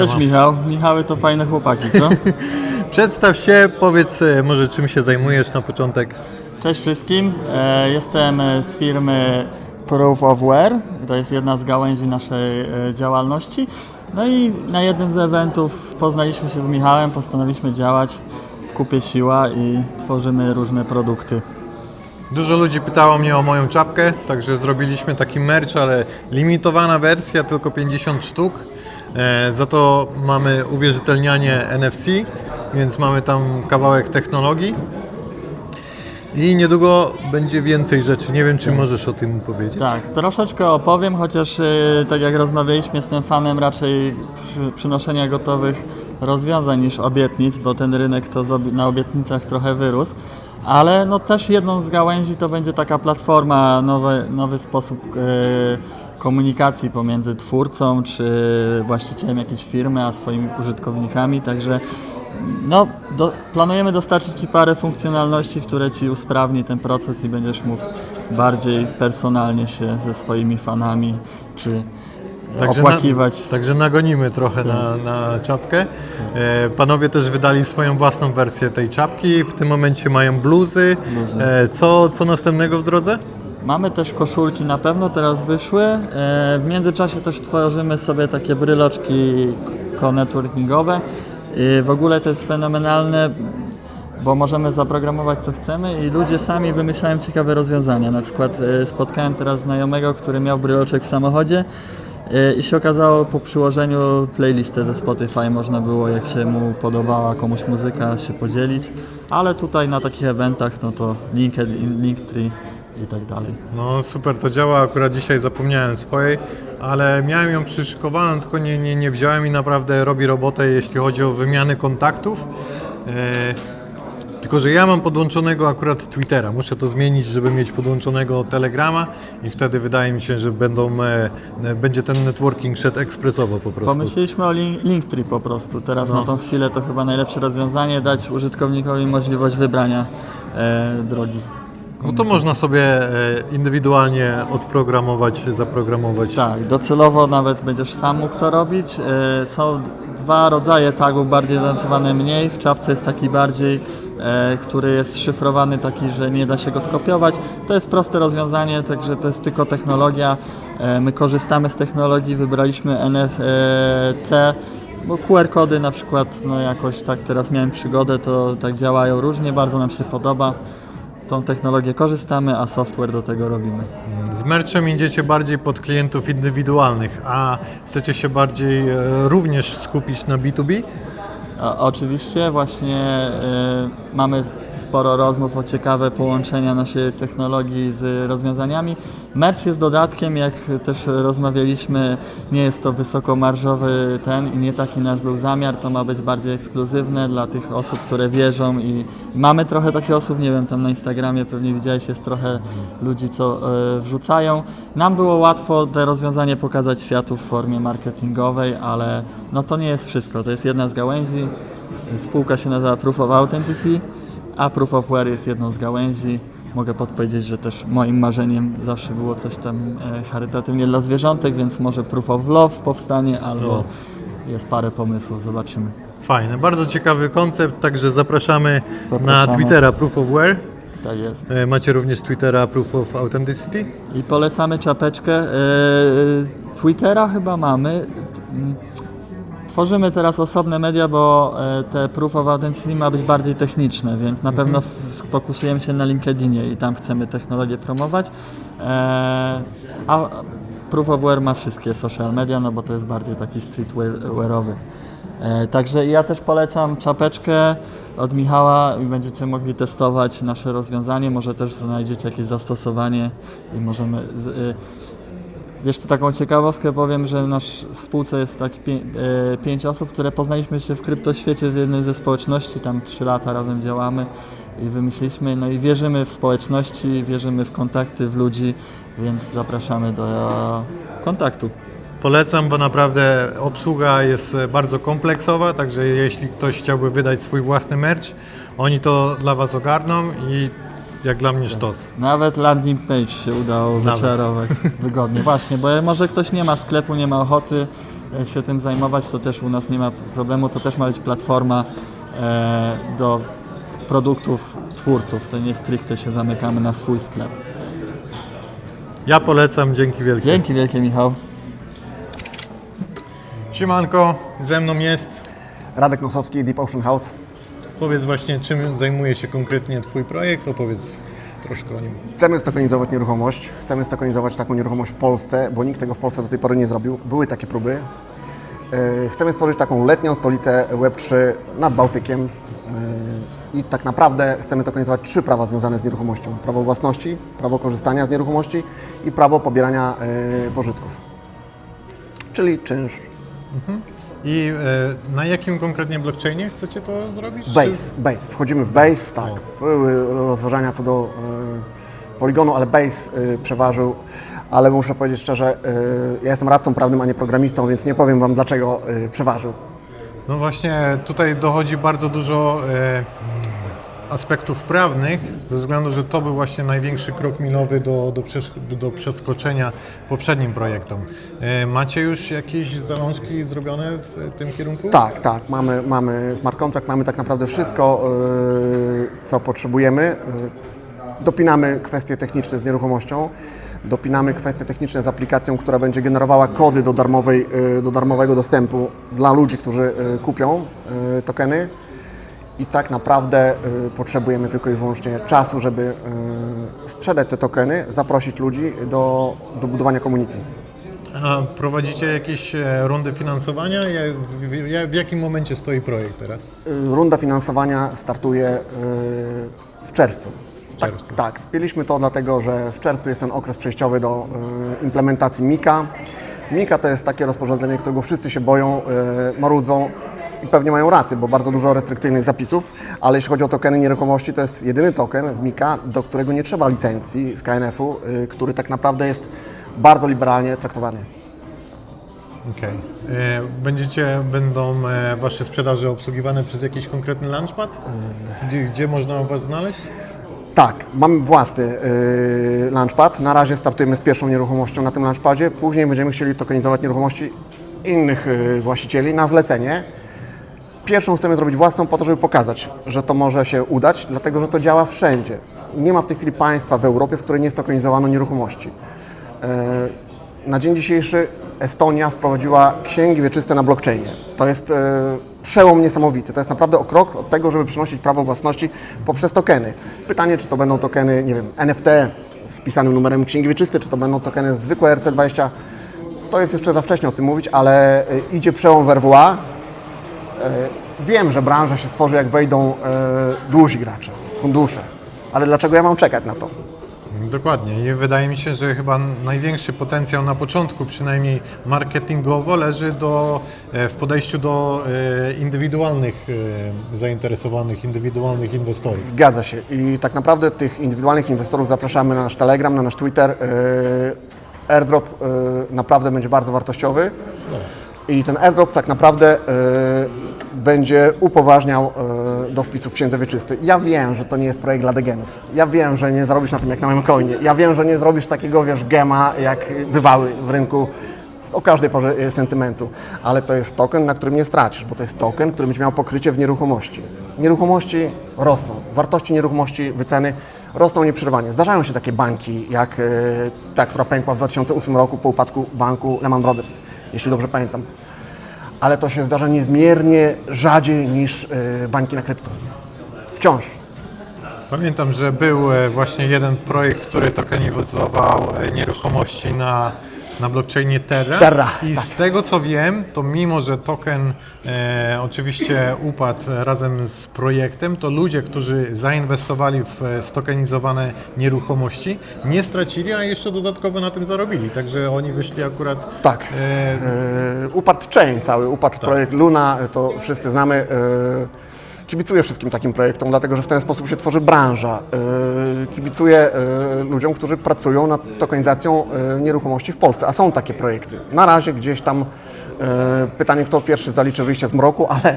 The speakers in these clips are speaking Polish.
Cześć Siema. Michał. Michały to fajne chłopaki, co? Przedstaw się, powiedz e, może czym się zajmujesz na początek. Cześć wszystkim. E, Jestem e, z firmy Proof of Wear. To jest jedna z gałęzi naszej e, działalności. No i na jednym z eventów poznaliśmy się z Michałem, postanowiliśmy działać w kupie siła i tworzymy różne produkty. Dużo ludzi pytało mnie o moją czapkę, także zrobiliśmy taki merch, ale limitowana wersja, tylko 50 sztuk. E, za to mamy uwierzytelnianie NFC, więc mamy tam kawałek technologii. I niedługo będzie więcej rzeczy. Nie wiem, czy możesz o tym powiedzieć. Tak, troszeczkę opowiem, chociaż e, tak jak rozmawialiśmy, jestem fanem raczej przy, przynoszenia gotowych rozwiązań niż obietnic, bo ten rynek to na obietnicach trochę wyrósł. Ale no też jedną z gałęzi to będzie taka platforma, nowy, nowy sposób e, komunikacji pomiędzy twórcą czy właścicielem jakiejś firmy, a swoimi użytkownikami, także no, do, planujemy dostarczyć Ci parę funkcjonalności, które Ci usprawni ten proces i będziesz mógł bardziej personalnie się ze swoimi fanami czy opłakiwać. Na, także nagonimy trochę na, na czapkę. E, panowie też wydali swoją własną wersję tej czapki. W tym momencie mają bluzy. Bluzy. E, co, co następnego w drodze? Mamy też koszulki na pewno, teraz wyszły. E, W międzyczasie też tworzymy sobie takie bryloczki co-networkingowe. I W ogóle to jest fenomenalne, bo możemy zaprogramować co chcemy i ludzie sami wymyślają ciekawe rozwiązania. Na przykład e, spotkałem teraz znajomego, który miał bryloczek w samochodzie e, i się okazało po przyłożeniu playlistę ze Spotify można było, jak się mu podobała komuś muzyka, się podzielić. Ale tutaj na takich eventach, no to LinkedIn, Linktree i tak dalej. No super, to działa. Akurat dzisiaj zapomniałem swojej, ale miałem ją przyszykowaną, tylko nie, nie, nie wziąłem i naprawdę robi robotę, jeśli chodzi o wymiany kontaktów. E, tylko, że ja mam podłączonego akurat Twittera. Muszę to zmienić, żeby mieć podłączonego Telegrama i wtedy wydaje mi się, że będą, e, e, będzie ten networking szedł ekspresowo po prostu. Pomyśleliśmy o link, Linktree po prostu. Teraz No. na tą chwilę to chyba najlepsze rozwiązanie, dać użytkownikowi możliwość wybrania e, drogi. No to można sobie e, indywidualnie odprogramować, zaprogramować. Tak, docelowo nawet będziesz sam mógł to robić. E, są dwa rodzaje tagów, bardziej zaawansowane mniej. W czapce jest taki bardziej, e, który jest szyfrowany, taki, że nie da się go skopiować. To jest proste rozwiązanie, także to jest tylko technologia. My korzystamy z technologii, wybraliśmy NFC. Bo QR-kody na przykład, no jakoś tak teraz miałem przygodę, to tak działają różnie, bardzo nam się podoba. Tą technologię korzystamy, a software do tego robimy. Z merchem idziecie bardziej pod klientów indywidualnych, a chcecie się bardziej e, również skupić na B2B? A, oczywiście właśnie y, mamy sporo rozmów o ciekawe połączenia naszej technologii z rozwiązaniami. Merch jest dodatkiem, jak też rozmawialiśmy, nie jest to wysokomarżowy ten i nie taki nasz był zamiar, to ma być bardziej ekskluzywne dla tych osób, które wierzą i mamy trochę takich osób, nie wiem, tam na Instagramie pewnie widziałeś, jest trochę ludzi, co y, wrzucają. Nam było łatwo te rozwiązanie pokazać światu w formie marketingowej, ale no to nie jest wszystko, to jest jedna z gałęzi. Spółka się nazywa Proof of Authenticity, a Proof of Wear jest jedną z gałęzi. Mogę podpowiedzieć, że też moim marzeniem zawsze było coś tam e, charytatywnie dla zwierzątek, więc może Proof of Love powstanie, albo O. jest parę pomysłów, zobaczymy. Fajne, bardzo ciekawy koncept, także zapraszamy, na Zapraszamy. Twittera Proof of Wear. Tak jest. E, Macie również Twittera Proof of Authenticity. I polecamy czapeczkę. E, Twittera chyba mamy. Mm, Tworzymy teraz osobne media, bo e, te Proof of Authenticity ma być bardziej techniczne, więc na pewno f- sfokusujemy się na LinkedInie i tam chcemy technologię promować. E, A Proof of Wear ma wszystkie social media, no bo to jest bardziej taki streetwearowy. E, Także ja też polecam czapeczkę od Michała i będziecie mogli testować nasze rozwiązanie. Może też znajdziecie jakieś zastosowanie i możemy. Z, y, jeszcze taką ciekawostkę powiem, że w spółce jest tak pię, e, pięć osób, które poznaliśmy się w kryptoświecie z jednej ze społeczności, tam trzy lata razem działamy i wymyśliliśmy, no i wierzymy w społeczności, wierzymy w kontakty, w ludzi, więc zapraszamy do kontaktu. Polecam, bo naprawdę obsługa jest bardzo kompleksowa, także jeśli ktoś chciałby wydać swój własny merch, oni to dla Was ogarną i jak dla mnie sztos. Nawet landing page się udało Nawet. wyczarować wygodnie. Właśnie, bo może ktoś nie ma sklepu, nie ma ochoty, e, się tym zajmować, to też u nas nie ma problemu. To też ma być platforma e, do produktów twórców. To nie stricte się zamykamy na swój sklep. Ja polecam, dzięki wielkie. Dzięki wielkie Michał. Siemanko, ze mną jest. Radek Nosowski, Deep Ocean House. Powiedz właśnie, czym zajmuje się konkretnie Twój projekt, opowiedz troszkę o nim. Chcemy stokonizować nieruchomość. Chcemy stokonizować taką nieruchomość w Polsce, bo nikt tego w Polsce do tej pory nie zrobił. Były takie próby. Yy, Chcemy stworzyć taką letnią stolicę Web3 nad Bałtykiem. Yy, I tak naprawdę chcemy tokenizować trzy prawa związane z nieruchomością. Prawo własności, prawo korzystania z nieruchomości i prawo pobierania yy, pożytków. Czyli czynsz. I e, na jakim konkretnie blockchainie chcecie to zrobić? Base, Base. Wchodzimy w Base, tak. Były rozważania co do y, poligonu, ale Base y, przeważył. Ale muszę powiedzieć szczerze, y, ja jestem radcą prawnym, a nie programistą, więc nie powiem Wam dlaczego y, przeważył. No właśnie, tutaj dochodzi bardzo dużo e, aspektów prawnych, ze względu, że to był właśnie największy krok milowy do, do, do przeskoczenia poprzednim projektom. E, macie już jakieś zalążki zrobione w tym kierunku? Tak, tak, mamy, mamy smart contract, mamy tak naprawdę wszystko, y, co potrzebujemy. Y, Dopinamy kwestie techniczne z nieruchomością, dopinamy kwestie techniczne z aplikacją, która będzie generowała kody do, darmowej, do darmowego dostępu dla ludzi, którzy kupią tokeny. I tak naprawdę y, potrzebujemy tylko i wyłącznie czasu, żeby y, sprzedać te tokeny, zaprosić ludzi do, do budowania community. A prowadzicie jakieś e, rundy finansowania? Ja- W, w, ja- w jakim momencie stoi projekt teraz? Y, Runda finansowania startuje y, w czerwcu. Tak, czerwcu. tak, spięliśmy to dlatego, że w czerwcu jest ten okres przejściowy do y, implementacji MIKA. MIKA to jest takie rozporządzenie, którego wszyscy się boją, y, marudzą i pewnie mają rację, bo bardzo dużo restrykcyjnych zapisów, ale jeśli chodzi o tokeny nieruchomości, to jest jedyny token w MIKA, do którego nie trzeba licencji z KNF-u, y, który tak naprawdę jest bardzo liberalnie traktowany. Okej. E, Będziecie, będą e, Wasze sprzedaże obsługiwane przez jakiś konkretny launchpad? Gdzie, gdzie można Was znaleźć? Tak, mamy własny yy, launchpad. Na razie startujemy z pierwszą nieruchomością na tym launchpadzie. Później będziemy chcieli tokenizować nieruchomości innych yy, właścicieli na zlecenie. Pierwszą chcemy zrobić własną po to, żeby pokazać, że to może się udać, dlatego że to działa wszędzie. Nie ma w tej chwili państwa w Europie, w której nie stokenizowano nieruchomości. Yy, Na dzień dzisiejszy Estonia wprowadziła księgi wieczyste na blockchainie. To jest e, przełom niesamowity. To jest naprawdę o krok od tego, żeby przynosić prawo własności poprzez tokeny. Pytanie, czy to będą tokeny, nie wiem, NFT z pisanym numerem księgi wieczystej, czy to będą tokeny zwykłe RC20. To jest jeszcze za wcześnie o tym mówić, ale e, idzie przełom w RWA. E, Wiem, że branża się stworzy, jak wejdą e, duzi gracze, fundusze. Ale dlaczego ja mam czekać na to? Dokładnie. I wydaje mi się, że chyba największy potencjał na początku, przynajmniej marketingowo, leży do, e, w podejściu do indywidualnych zainteresowanych, indywidualnych inwestorów. Zgadza się. I tak naprawdę tych indywidualnych inwestorów zapraszamy na nasz Telegram, na nasz Twitter. Airdrop naprawdę będzie bardzo wartościowy. I ten airdrop tak naprawdę yy, będzie upoważniał yy, do wpisów w księdze wieczystej. Ja wiem, że to nie jest projekt dla degenów. Ja wiem, że nie zarobisz na tym jak na moim coinie. Ja wiem, że nie zrobisz takiego, wiesz, gema, jak bywały w rynku o każdej porze e, sentymentu, ale to jest token, na którym nie stracisz, bo to jest token, który będzie miał pokrycie w nieruchomości. Nieruchomości rosną, wartości nieruchomości, wyceny rosną nieprzerwanie. Zdarzają się takie banki, jak ta, która pękła w 2008 roku po upadku banku Lehman Brothers, jeśli dobrze pamiętam. Ale to się zdarza niezmiernie rzadziej niż e, banki na krypto. Wciąż. Pamiętam, że był e, właśnie jeden projekt, który tokenizował e, nieruchomości na, na blockchainie Terra. Terra, I tak. z tego co wiem, to mimo, że token e, oczywiście upadł razem z projektem, to ludzie, którzy zainwestowali w e, stokenizowane nieruchomości, nie stracili, a jeszcze dodatkowo na tym zarobili. Także oni wyszli akurat. Tak. E, E, upadł Chain cały, upadł projekt Luna, to wszyscy znamy. E, kibicuję wszystkim takim projektom, dlatego że w ten sposób się tworzy branża. E, kibicuję e, ludziom, którzy pracują nad tokenizacją e, nieruchomości w Polsce, a są takie projekty. Na razie gdzieś tam pytanie, kto pierwszy zaliczy wyjście z mroku, ale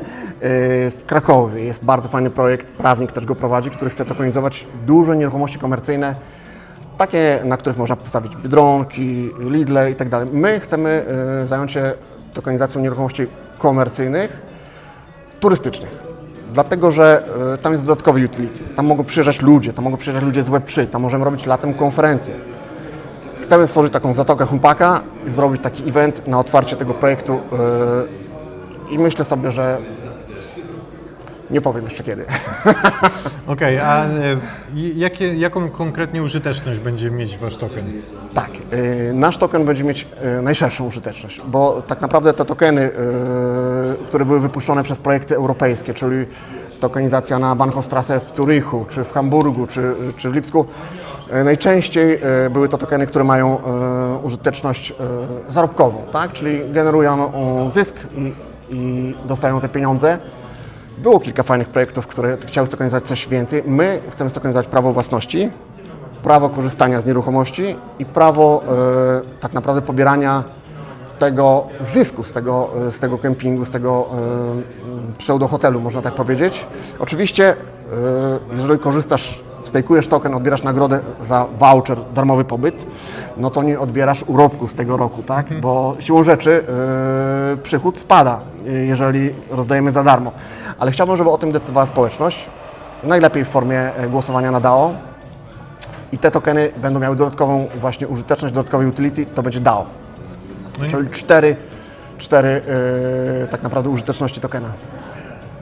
w Krakowie jest bardzo fajny projekt, prawnik też go prowadzi, który chce tokenizować duże nieruchomości komercyjne takie, na których można postawić Biedronki, Lidle i tak. My chcemy zająć się tokenizacją nieruchomości komercyjnych, turystycznych. Dlatego, że e, tam jest dodatkowy utility. Tam mogą przyjeżdżać ludzie, tam mogą przyjeżdżać ludzie z Web3, tam możemy robić latem konferencje. Chcemy stworzyć taką zatokę Humpaka i zrobić taki event na otwarcie tego projektu e, i myślę sobie, że nie powiem jeszcze kiedy. Okej, a e, jakie, jaką konkretnie użyteczność będzie mieć Wasz token? Tak, nasz token będzie mieć najszerszą użyteczność, bo tak naprawdę te tokeny, które były wypuszczone przez projekty europejskie, czyli tokenizacja na Bahnhofstrasse w Zurychu, czy w Hamburgu, czy, czy w Lipsku, y, najczęściej y, były to tokeny, które mają y, użyteczność zarobkową, tak? czyli generują zysk i, i dostają te pieniądze. Było kilka fajnych projektów, które chciały stokenizować coś więcej. My chcemy stokenizować prawo własności, prawo korzystania z nieruchomości i prawo e, tak naprawdę pobierania tego zysku z tego, z tego kempingu, z tego pseudohotelu, można tak powiedzieć. Oczywiście, e, jeżeli korzystasz, stejkujesz token, odbierasz nagrodę za voucher, darmowy pobyt, no to nie odbierasz urobku z tego roku, tak? Bo siłą rzeczy e, przychód spada, e, jeżeli rozdajemy za darmo. Ale chciałbym, żeby o tym decydowała społeczność. Najlepiej w formie głosowania na DAO, i te tokeny będą miały dodatkową właśnie użyteczność, dodatkowy utility, to będzie DAO. No, i- Czyli cztery, cztery yy, tak naprawdę użyteczności tokena.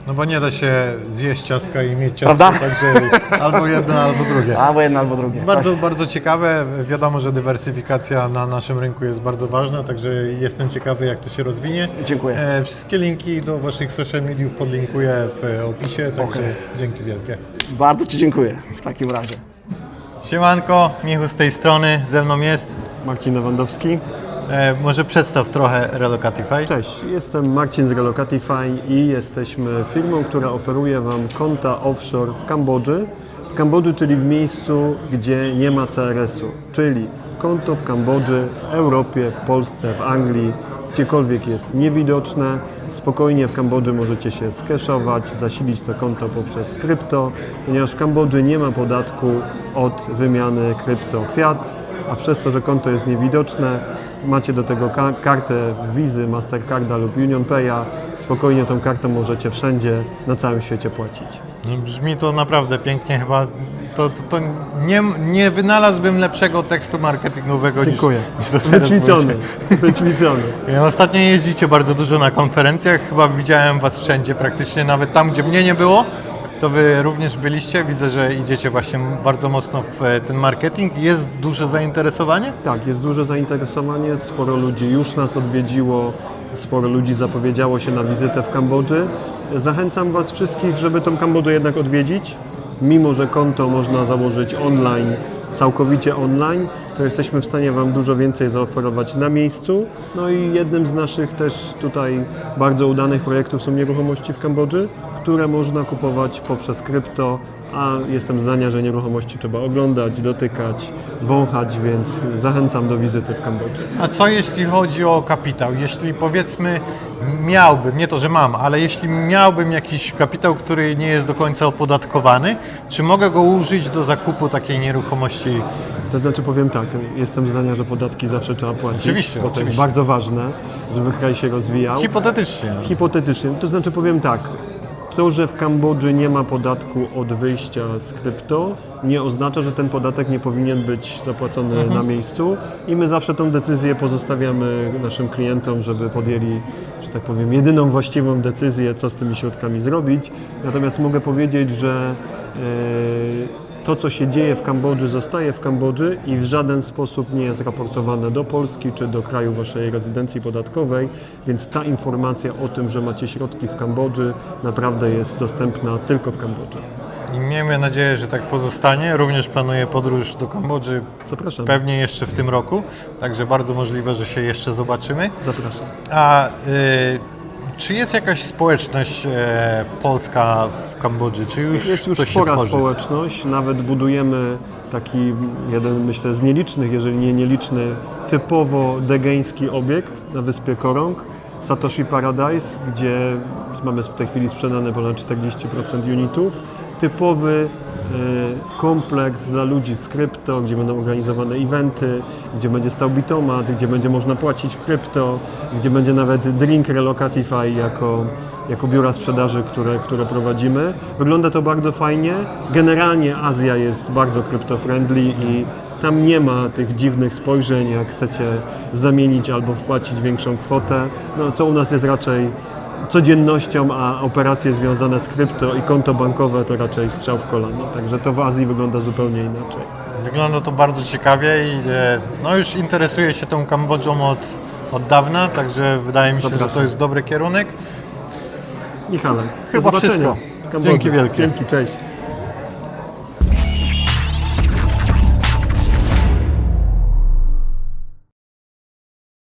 no bo nie da się zjeść ciastka i mieć ciastka, Prawda? także albo jedno, albo drugie. Albo jedno, albo drugie. Bardzo, bardzo ciekawe. Wiadomo, że dywersyfikacja na naszym rynku jest bardzo ważna, także jestem ciekawy, jak to się rozwinie. Dziękuję. E, wszystkie linki do Waszych social mediów podlinkuję w opisie, także Okej. dzięki wielkie. Bardzo Ci dziękuję w takim razie. Siemanko, Michu z tej strony, ze mną jest. Marcin Lewandowski. E, może przedstaw trochę Relocatify. Cześć, jestem Marcin z Relocatify i jesteśmy firmą, która oferuje Wam konta offshore w Kambodży. W Kambodży, czyli w miejscu, gdzie nie ma CRS-u, czyli konto w Kambodży, w Europie, w Polsce, w Anglii, gdziekolwiek jest niewidoczne. Spokojnie w Kambodży możecie się skeszować, zasilić to konto poprzez krypto, ponieważ w Kambodży nie ma podatku od wymiany krypto fiat, a przez to, że konto jest niewidoczne, macie do tego ka- kartę Wizy, Mastercarda lub Union Pay'a, spokojnie tą kartą możecie wszędzie na całym świecie płacić. No, brzmi to naprawdę pięknie, chyba to, to, to nie, nie wynalazłbym lepszego tekstu marketingowego Dziękuję. niż, niż Wyćwiczony, wyćwiczony. Ja Ostatnio jeździcie bardzo dużo na konferencjach, chyba widziałem Was wszędzie, praktycznie nawet tam, gdzie mnie nie było, to Wy również byliście. Widzę, że idziecie właśnie bardzo mocno w e, ten marketing. Jest duże zainteresowanie? Tak, jest duże zainteresowanie, sporo ludzi już nas odwiedziło, sporo ludzi zapowiedziało się na wizytę w Kambodży. Zachęcam Was wszystkich, żeby tą Kambodżę jednak odwiedzić. Mimo, że konto można założyć online, całkowicie online, to jesteśmy w stanie Wam dużo więcej zaoferować na miejscu. No i jednym z naszych też tutaj bardzo udanych projektów są nieruchomości w Kambodży, które można kupować poprzez krypto, a jestem zdania, że nieruchomości trzeba oglądać, dotykać, wąchać, więc zachęcam do wizyty w Kambodży. A co jeśli chodzi o kapitał? Jeśli powiedzmy miałbym, nie to, że mam, ale jeśli miałbym jakiś kapitał, który nie jest do końca opodatkowany, czy mogę go użyć do zakupu takiej nieruchomości? To znaczy powiem tak, jestem zdania, że podatki zawsze trzeba płacić, Oczywiście, bo to jest oczywiście. bardzo ważne, żeby kraj się rozwijał. Hipotetycznie. Hipotetycznie, to znaczy powiem tak, to, że w Kambodży nie ma podatku od wyjścia z krypto, nie oznacza, że ten podatek nie powinien być zapłacony na miejscu i my zawsze tą decyzję pozostawiamy naszym klientom, żeby podjęli, że tak powiem, jedyną właściwą decyzję, co z tymi środkami zrobić. Natomiast mogę powiedzieć, że e, to, co się dzieje w Kambodży, zostaje w Kambodży i w żaden sposób nie jest raportowane do Polski czy do kraju waszej rezydencji podatkowej, więc ta informacja o tym, że macie środki w Kambodży, naprawdę jest dostępna tylko w Kambodży. I miejmy nadzieję, że tak pozostanie. Również planuję podróż do Kambodży Zapraszam. pewnie jeszcze w tym roku, także bardzo możliwe, że się jeszcze zobaczymy. Zapraszam. A y, czy jest jakaś społeczność e, polska w Kambodży? Czy już Jest już coś się spora tworzy? społeczność, nawet budujemy taki jeden, myślę, z nielicznych, jeżeli nie nieliczny, typowo degeński obiekt na wyspie Korong, Satoshi Paradise, gdzie mamy w tej chwili sprzedane ponad 40% unitów typowy e, kompleks dla ludzi z krypto, gdzie będą organizowane eventy, gdzie będzie stał bitomat, gdzie będzie można płacić w krypto, gdzie będzie nawet drink Relocatify jako, jako biura sprzedaży, które, które prowadzimy. Wygląda to bardzo fajnie. Generalnie Azja jest bardzo krypto-friendly i tam nie ma tych dziwnych spojrzeń, jak chcecie zamienić albo wpłacić większą kwotę, no, co u nas jest raczej codziennością, a operacje związane z krypto i konto bankowe to raczej strzał w kolano. Także to w Azji wygląda zupełnie inaczej. Wygląda to bardzo ciekawie i e, no już interesuję się tą Kambodżą od, od dawna, także wydaje mi się, że to Zapraszam. jest dobry kierunek. Michale, Chyba wszystko. w Kambodży. Dzięki wielkie. Dzięki, cześć.